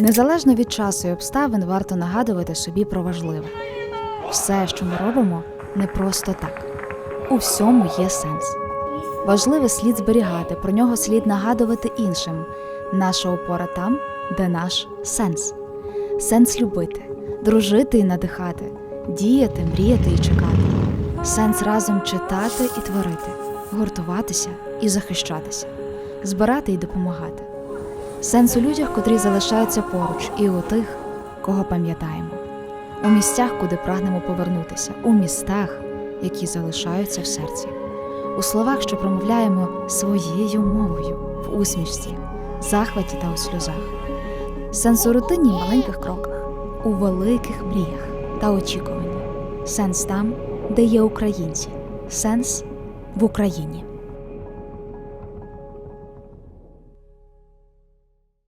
Незалежно від часу і обставин варто нагадувати собі про важливе. Все, що ми робимо, не просто так. У всьому є сенс. Важливе слід зберігати, про нього слід нагадувати іншим. Наша опора там, де наш сенс. Сенс любити, дружити і надихати, діяти, мріяти і чекати. Сенс разом читати і творити, гуртуватися і захищатися, збирати і допомагати. Сенс у людях, котрі залишаються поруч, і у тих, кого пам'ятаємо, у місцях, куди прагнемо повернутися, у містах, які залишаються в серці, у словах, що промовляємо своєю мовою, в усмішці, захваті та у сльозах. Сенс у рутині й маленьких кроках, у великих мріях та очікуванні. Сенс там, де є українці. Сенс в Україні.